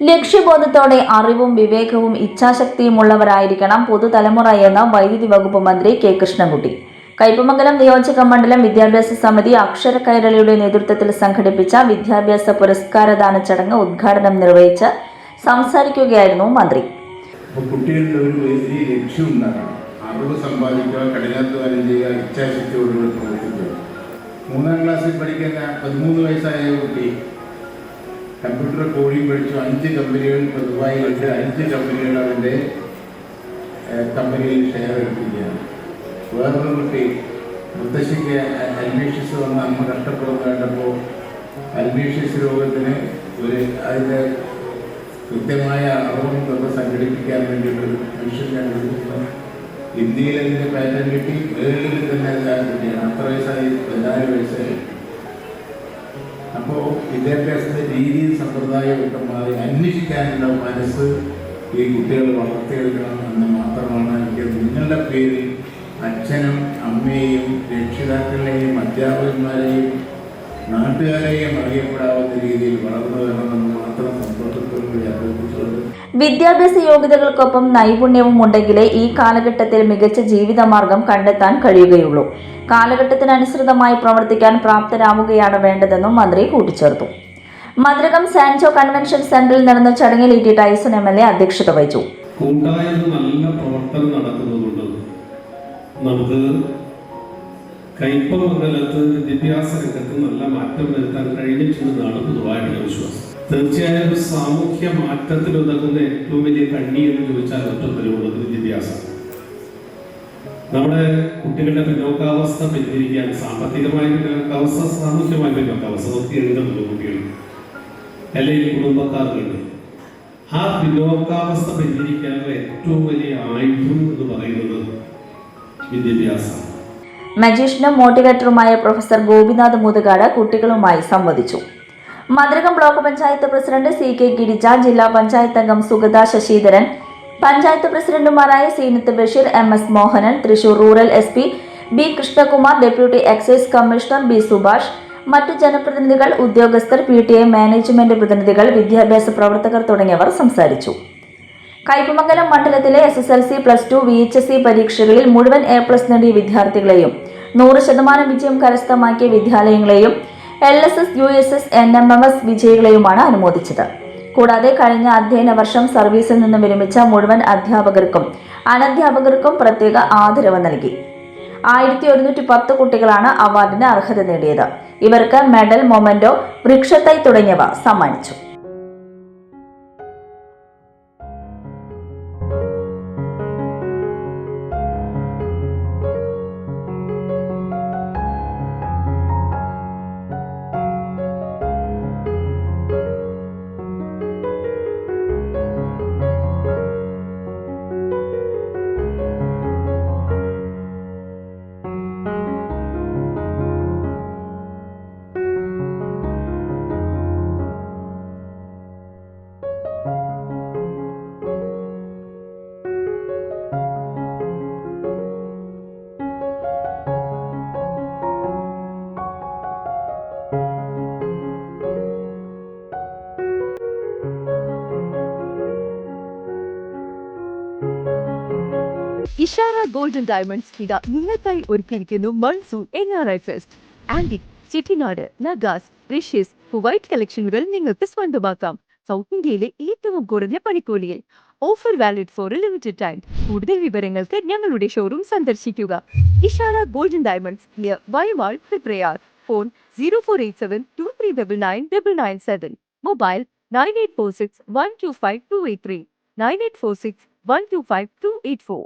ലക്ഷ്യബോധത്തോടെ അറിവും വിവേകവും ഇച്ഛാശക്തിയും ഉള്ളവരായിരിക്കണം പുതുതലമുറ എന്ന വൈദ്യുതി വകുപ്പ് മന്ത്രി കെ കൃഷ്ണൻകുട്ടി. കയ്പമംഗലം നിയോജക മണ്ഡലം വിദ്യാഭ്യാസ സമിതി അക്ഷര കൈരളിയുടെ നേതൃത്വത്തിൽ സംഘടിപ്പിച്ച വിദ്യാഭ്യാസ പുരസ്കാരദാന ചടങ്ങ് ഉദ്ഘാടനം നിർവഹിച്ച് സംസാരിക്കുകയായിരുന്നു മന്ത്രി. ഒരു വലിയ അറിവ് സമ്പാദിക്കുക കഠിനാധ്വാനം ചെയ്യുക ഇച്ഛാശക്തിയോടുകൂടി പ്രവർത്തിക്കുക. മൂന്നാം ക്ലാസ്സിൽ പഠിക്കുന്ന പതിമൂന്ന് വയസ്സായ കുട്ടി കമ്പ്യൂട്ടർ കോഡിംഗ് പഠിച്ചു അഞ്ച് കമ്പനികൾ ഇപ്പോൾ ദുബായിലുണ്ട്. അഞ്ച് കമ്പനികൾ അവന്റെ കമ്പനിയിൽ ഷെയർ എടുക്കുകയാണ് വേറൊരു കുട്ടി മുത്തശ്ശിക്ക് അൽമീഷ്യസ് വന്ന അമ്മ കഷ്ടപ്പെടുന്ന കണ്ടപ്പോൾ അൽമീഷ്യസ് രോഗത്തിന് ഒരു അതിന്റെ കൃത്യമായ അറിവും തന്നെ സംഘടിപ്പിക്കാൻ വേണ്ടിയിട്ടൊരു മനുഷ്യൻ കണ്ടുപിടിക്കുന്നു ഇന്ത്യയിൽ അതിന്റെ പാറ്റേൺ കിട്ടി. വേൾഡിൽ തന്നെ അത് കുട്ടിയാണ്. അത്ര വയസ്സായി പതിനാല് വയസ്സായി. അപ്പോൾ വിദ്യാഭ്യാസത്തിന്റെ രീതിയും സമ്പ്രദായവും ഒക്കെ മാറി അന്വേഷിക്കാനുള്ള മനസ്സ് ഈ കുട്ടികൾ വളർത്തിയെടുക്കണം എന്ന് മാത്രമാണ് എനിക്ക് നിങ്ങളുടെ പേരിൽ അച്ഛനും അമ്മയെയും രക്ഷിതാക്കളെയും അധ്യാപകന്മാരെയും നാട്ടുകാരെയും അറിയപ്പെടാവുന്ന രീതിയിൽ വളർന്നു വരണമെന്ന് മാത്രം സന്തോഷത്തോടുകൂടി അഭ്യർത്ഥിച്ചുകൊണ്ട് വിദ്യാഭ്യാസ യോഗ്യതകൾക്കൊപ്പം നൈപുണ്യവും ഉണ്ടെങ്കിലേ ഈ കാലഘട്ടത്തിൽ മികച്ച ജീവിതമാർഗം കണ്ടെത്താൻ കഴിയുകയുള്ളൂ. കാലഘട്ടത്തിനനുസൃതമായി പ്രവർത്തിക്കാൻ പ്രാപ്തരാവുകയാണ് വേണ്ടതെന്നും മന്ത്രി കൂട്ടിച്ചേർത്തു. മദ്രകം സാൻജോ കൺവെൻഷൻ സെന്ററിൽ നടന്ന ചടങ്ങിൽ E T Taison M L A അധ്യക്ഷത വഹിച്ചു. കൂട്ടായ നല്ല പ്രവർത്തനം നടക്കുന്നതുകൊണ്ട് നമുക്ക് കയ്പമംഗലത്ത് വിദ്യാഭ്യാസ രംഗത്ത് നല്ല മാറ്റം വരുത്താൻ കഴിഞ്ഞിട്ടുണ്ടെന്നാണ് പൊതുവായിട്ടുള്ള വിശ്വാസം. തീർച്ചയായും സാമൂഹ്യ മാറ്റത്തിൽ ഉതകുന്ന ഏറ്റവും വലിയ കണ്ണി എന്ന് ചോദിച്ചാൽ ഒറ്റത്തിലുള്ളത് വിദ്യാഭ്യാസം. നമ്മുടെ കുട്ടികളുടെ പിന്നോക്കാവസ്ഥ പരിഹരിക്കാൻ സാമ്പത്തികമായ പിന്നോക്കാവസ്ഥ സാമൂഹ്യമായ പിന്നോക്കാവസ്ഥ നോക്കി എഴുതുന്നുണ്ട് കുട്ടികൾ. അല്ലെങ്കിൽ കുടുംബക്കാർക്കുണ്ട് ആ പിന്നോക്കാവസ്ഥ പരിഹരിക്കാനുള്ള ഏറ്റവും വലിയ ആയുധം എന്ന് പറയുന്നത് വിദ്യാഭ്യാസം. മജീഷ്യനും മോട്ടിവേറ്ററുമായ പ്രൊഫസർ ഗോപിനാഥ് മുതുകാട് കുട്ടികളുമായി സംവദിച്ചു. മദ്രകം block panchayat president C K Girija ജില്ലാ പഞ്ചായത്ത് അംഗം സുഗത ശശിധരൻ പഞ്ചായത്ത് പ്രസിഡന്റുമാരായ Seenath Basheer M S Mohanan Thrissur rural S P B Krishnakumar deputy excise commissioner B Subhash മറ്റു ജനപ്രതിനിധികൾ ഉദ്യോഗസ്ഥർ പി ടി എ മാനേജ്മെന്റ് പ്രതിനിധികൾ വിദ്യാഭ്യാസ പ്രവർത്തകർ തുടങ്ങിയവർ സംസാരിച്ചു. കയ്പമംഗലം മണ്ഡലത്തിലെ S S L C plus two V H S C പരീക്ഷകളിൽ മുഴുവൻ എ പ്ലസ് നേടിയ വിദ്യാർത്ഥികളെയും നൂറ് ശതമാനം വിജയം കരസ്ഥമാക്കിയ വിദ്യാലയങ്ങളെയും L S S U S S N M M S വിജയികളെയുമാണ് അനുമോദിച്ചത്. കൂടാതെ കഴിഞ്ഞ അധ്യയന വർഷം സർവീസിൽ നിന്ന് വിരമിച്ച മുഴുവൻ അധ്യാപകർക്കും അനധ്യാപകർക്കും പ്രത്യേക ആദരവ് നൽകി. ആയിരത്തി ഒരുന്നൂറ്റി പത്ത് കുട്ടികളാണ് അവാർഡിന് അർഹത നേടിയത്. ഇവർക്ക് മെഡൽ മൊമെന്റോ വൃക്ഷത്തൈ തുടങ്ങിയവ സമ്മാനിച്ചു. ഇഷാര ഗോൾഡൻ ഡയമണ്ട്സ് ഇത നിങ്ങൾക്കായി ഒരുക്കിയിരിക്കുന്നു monsoon N R I fest antique Chettinad നഗാസ് റിഷ്യസ് വൈറ്റ് കളക്ഷനുകൾ നിങ്ങൾക്ക് സ്വന്തമാക്കാം. സൗത്ത് ഇന്ത്യയിലെ ഏറ്റവും കുറഞ്ഞ പണിക്കൂലിയിൽ. Offer valid for limited time കൂടുതൽ വിവരങ്ങൾക്ക് ഞങ്ങളുടെ ഷോറൂം സന്ദർശിക്കുക. Ishara golden diamonds near വൈവാൾ Prayar phone zero four eight seven two three double nine double nine seven mobile nine eight four six one two five two eight three nine eight four six one two five two eight four